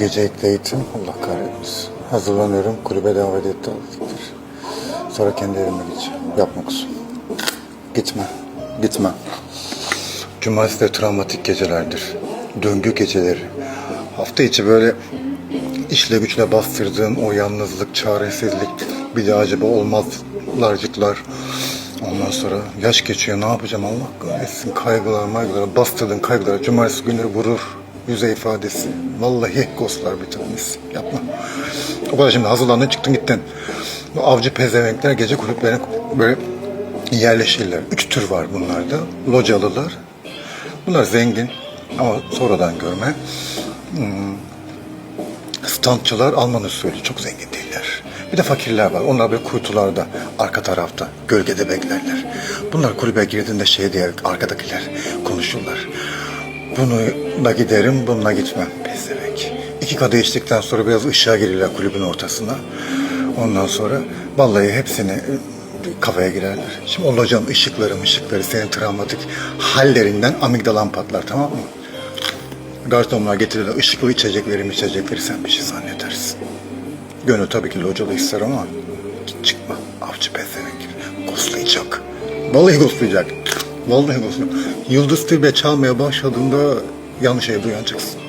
gece eğitim Allah kahretmesin. Hazırlanıyorum kulübe davet etti. Sonra kendi evime gideceğim. Yapma kuzum. Gitme. Gitme. Cumartesi de travmatik gecelerdir. Döngü geceleri. Hafta içi böyle işle güçle bastırdığın o yalnızlık, çaresizlik, bir de acaba olmazlarcıklar. Ondan sonra yaş geçiyor ne yapacağım Allah kahretsin kaygılar maygılar bastırdığın kaygılar cumartesi günleri vurur yüzey ifadesi. Vallahi ghostlar tanesi yapma. O kadar şimdi hazırlandın çıktın gittin. Bu avcı pezevenkler gece kulüplerine böyle yerleşirler. Üç tür var bunlarda. Localılar. Bunlar zengin ama sonradan görme. Standçılar Alman usulü çok zengin değiller. Bir de fakirler var. Onlar böyle kuytularda, arka tarafta, gölgede beklerler. Bunlar kulübe girdiğinde şey diye arkadakiler konuşurlar. Bununla giderim, bununla gitmem. Pezevenk. İki kadeh içtikten sonra biraz ışığa girirler kulübün ortasına. Ondan sonra vallahi hepsini e, kafaya girerler. Şimdi o locanın ışıkları ışıkları senin travmatik hallerinden amigdalan patlar tamam mı? Garsonlar getirirler ışıklı içecekleri mi içecekleri sen bir şey zannedersin. Gönül tabii ki localı ister ama git çıkma avcı pezevenk. Goslayacak. Vallahi goslayacak. Vallahi goslayacak. Yıldız Tilbe çalmaya başladığında yanlış evde uyanacaksın.